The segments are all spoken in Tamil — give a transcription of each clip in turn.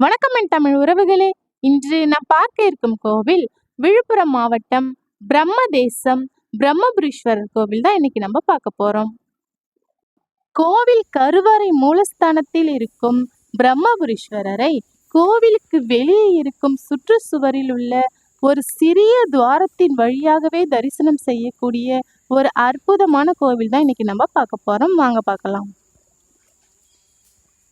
வணக்கம் என் தமிழ் உறவுகளே. இன்று நாம் பார்க்க இருக்கும் கோவில் விழுப்புரம் மாவட்டம் பிரம்மதேசம் பிரம்மபுரீஸ்வரர் கோவில் தான் இன்னைக்கு நம்ம பார்க்க போறோம். கோவில் கருவறை மூலஸ்தானத்தில் இருக்கும் பிரம்மபுரீஸ்வரரை கோவிலுக்கு வெளியே இருக்கும் சுற்றுச்சுவரில் உள்ள ஒரு சிறிய துவாரத்தின் வழியாகவே தரிசனம் செய்யக்கூடிய ஒரு அற்புதமான கோவில் தான் இன்னைக்கு நம்ம பார்க்க போறோம். வாங்க பார்க்கலாம்.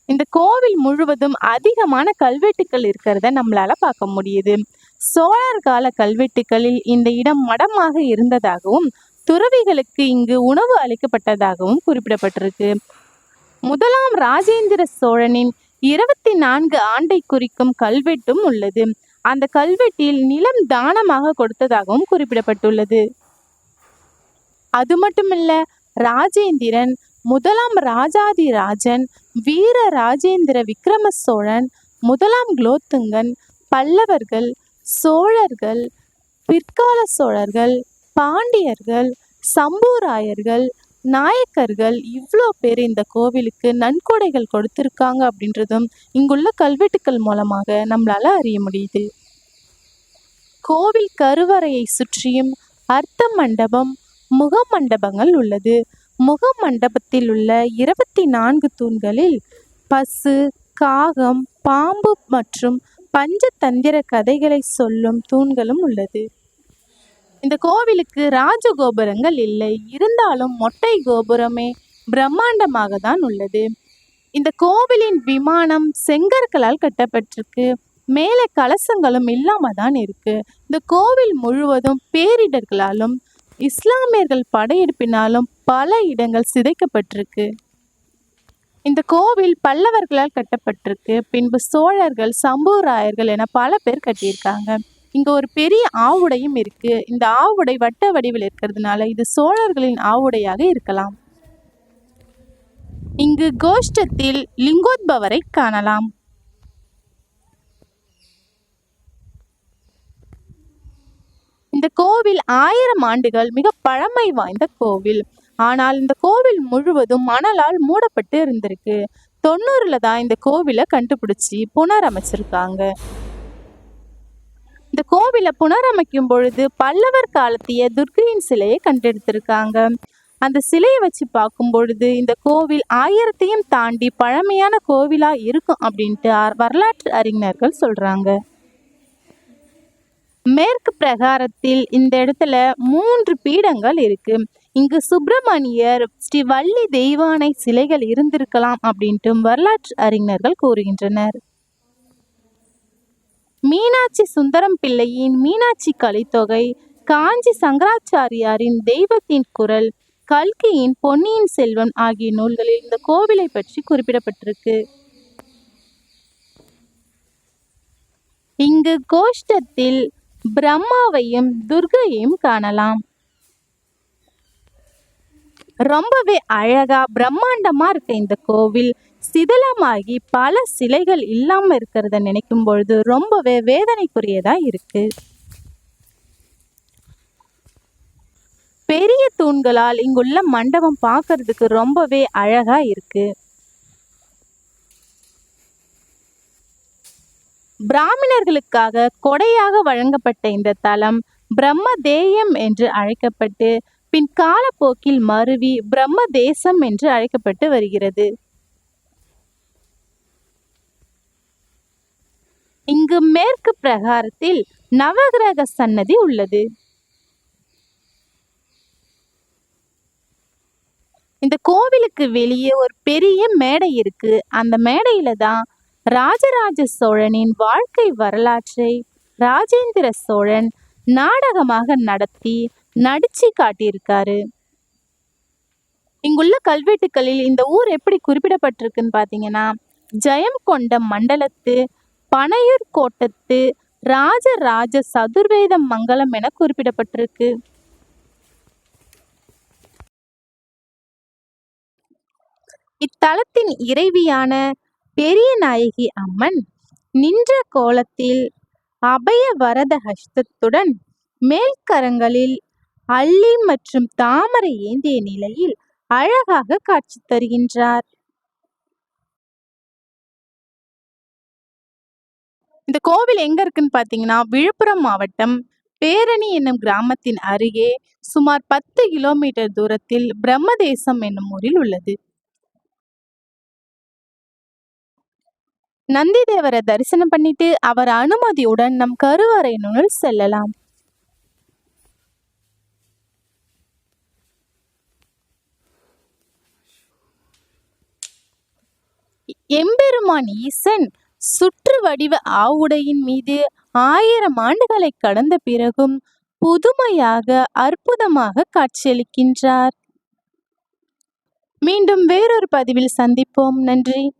இந்த கோவில் முழுவதும் அதிகமான கல்வெட்டுக்கள் இருக்கிறத நம்மளால பார்க்க முடியுது. சோழர் கால கல்வெட்டுகளில் இந்த இடம் மடமாக இருந்ததாகவும் துறவிகளுக்கு இங்கு உணவு அளிக்கப்பட்டதாகவும் குறிப்பிடப்பட்டிருக்கு. முதலாம் ராஜேந்திர சோழனின் இருபத்தி நான்கு ஆண்டை குறிக்கும் கல்வெட்டும் உள்ளது. அந்த கல்வெட்டில் நிலம் தானமாக கொடுத்ததாகவும் குறிப்பிடப்பட்டுள்ளது. அது மட்டுமில்ல ராஜேந்திரன் முதலாம் ராஜாதிராஜன் வீர ராஜேந்திர விக்ரம சோழன் முதலாம் குலோத்துங்கன் பல்லவர்கள் சோழர்கள் பிற்கால சோழர்கள் பாண்டியர்கள் சம்பூராயர்கள் நாயக்கர்கள் இவ்வளோ பேர் இந்த கோவிலுக்கு நன்கொடைகள் கொடுத்துருக்காங்க அப்படின்றதும் இங்குள்ள கல்வெட்டுக்கள் மூலமாக நம்மளால் அறிய முடியுது. கோவில் கருவறையை சுற்றியும் அர்த்த மண்டபம் முக மண்டபங்கள் உள்ளது. முக மண்டபத்தில் உள்ள இருபத்தி நான்கு தூண்களில் பசு காகம் பாம்பு மற்றும் பஞ்சதந்திர கதைகளை சொல்லும் தூண்களும் உள்ளது. இந்த கோவிலுக்கு ராஜகோபுரங்கள் இல்லை. இருந்தாலும் மொட்டை கோபுரமே பிரம்மாண்டமாக தான் உள்ளது. இந்த கோவிலின் விமானம் செங்கற்களால் கட்டப்பட்டிருக்கு. மேலே கலசங்களும் இல்லாம தான் இருக்கு. இந்த கோவில் முழுவதும் பேரிடர்களாலும் இஸ்லாமியர்கள் படையெடுப்பினாலும் பல இடங்கள் சிதைக்கப்பட்டிருக்கு. இந்த கோவில் பல்லவர்களால் கட்டப்பட்டிருக்கு. பின்பு சோழர்கள் சம்பூராயர்கள் என பல பேர் கட்டியிருக்காங்க. இங்க ஒரு பெரிய ஆவுடையும் இருக்கு. இந்த ஆவுடை வட்ட வடிவில் இருக்கிறதுனால இது சோழர்களின் ஆவுடையாக இருக்கலாம். இங்கு கோஷ்டத்தில் லிங்கோத்பவரை காணலாம். இந்த கோவில் ஆயிரம் ஆண்டுகள் மிக பழமை வாய்ந்த கோவில். ஆனால் இந்த கோவில் முழுவதும் மணலால் மூடப்பட்டு இருந்திருக்கு. தொண்ணூறுல தான் இந்த கோவிலை கண்டுபிடிச்சி புனரமைச்சிருக்காங்க. இந்த கோவிலை புனரமைக்கும் பொழுது பல்லவர் காலத்திய துர்க்கையின் சிலையை கண்டெடுத்திருக்காங்க. அந்த சிலையை வச்சு பார்க்கும் பொழுது இந்த கோவில் ஆயிரத்தையும் தாண்டி பழமையான கோவிலா இருக்கும் அப்படின்ட்டு வரலாற்று அறிஞர்கள் சொல்றாங்க. மேற்கு பிரகாரத்தில் இந்த இடத்துல மூன்று பீடங்கள் இருக்கு. இங்கு சுப்பிரமணியர் ஸ்ரீ வள்ளி தெய்வானை சிலைகள் இருந்திருக்கலாம் அப்படின்ட்டு வரலாற்று அறிஞர்கள் கூறுகின்றனர். மீனாட்சி சுந்தரம் பிள்ளையின் மீனாட்சி கலித்தொகை காஞ்சி சங்கராச்சாரியாரின் தெய்வத்தின் குரல் கல்கியின் பொன்னியின் செல்வன் ஆகிய நூல்களில் இந்த கோவிலை பற்றி குறிப்பிடப்பட்டிருக்கு. இங்கு கோஷ்டத்தில் பிரம்மாவையும் துர்கையையும் காணலாம். ரொம்பவே அழகா பிரம்மாண்டமா இருக்க இந்த கோவில் சிதிலமாகி பல சிலைகள் இல்லாம இருக்கிறத நினைக்கும் பொழுது ரொம்பவே வேதனைக்குரியதா இருக்கு. பெரிய தூண்களால் இங்குள்ள மண்டபம் பார்க்கறதுக்கு ரொம்பவே அழகா இருக்கு. பிராமணர்களுக்காக கொடையாக வழங்கப்பட்ட இந்த தலம் பிரம்மதேயம் என்று அழைக்கப்பட்டு பின் காலப்போக்கில் மருவி பிரம்ம தேசம் என்று அழைக்கப்பட்டு வருகிறது. இங்கு மேற்கு பிரகாரத்தில் நவகிரக சன்னதி உள்ளது. இந்த கோவிலுக்கு வெளியே ஒரு பெரிய மேடை இருக்கு. அந்த மேடையில தான் ராஜராஜ சோழனின் வாழ்க்கை வரலாற்றை ராஜேந்திர சோழன் நாடகமாக நடத்தி நடிச்சு காட்டியிருக்காரு. இங்குள்ள கல்வெட்டுக்களில் இந்த ஊர் எப்படி குறிப்பிடப்பட்டிருக்குன்னு பார்த்தீங்கன்னா ஜெயம் கொண்ட மண்டலத்து பனையூர் கோட்டத்து ராஜராஜ சதுர்வேத மங்கலம் என குறிப்பிடப்பட்டிருக்கு. இத்தலத்தின் இறைவியான பெரிய நாயகி அம்மன் நின்ற கோலத்தில் அபய வரத ஹஸ்தத்துடன் மேல்கரங்களில் அல்லி மற்றும் தாமரை ஏந்திய நிலையில் அழகாக காட்சி தருகின்றார். இந்த கோவில் எங்க இருக்குன்னு பார்த்தீங்கன்னா விழுப்புரம் மாவட்டம் பேரணி என்னும் கிராமத்தின் அருகே சுமார் பத்து கிலோமீட்டர் தூரத்தில் பிரம்மதேசம் என்னும் ஊரில் உள்ளது. நந்திதேவரை தரிசனம் பண்ணிட்டு அவர் அனுமதியுடன் நம் கருவறையினுள் செல்லலாம். எம்பெருமான் ஈசன் சுற்று வடிவ ஆவுடையின் மீது ஆயிரம் ஆண்டுகளை கடந்த பிறகும் புதுமையாக அற்புதமாக காட்சியளிக்கின்றார். மீண்டும் வேறொரு பதிவில் சந்திப்போம். நன்றி.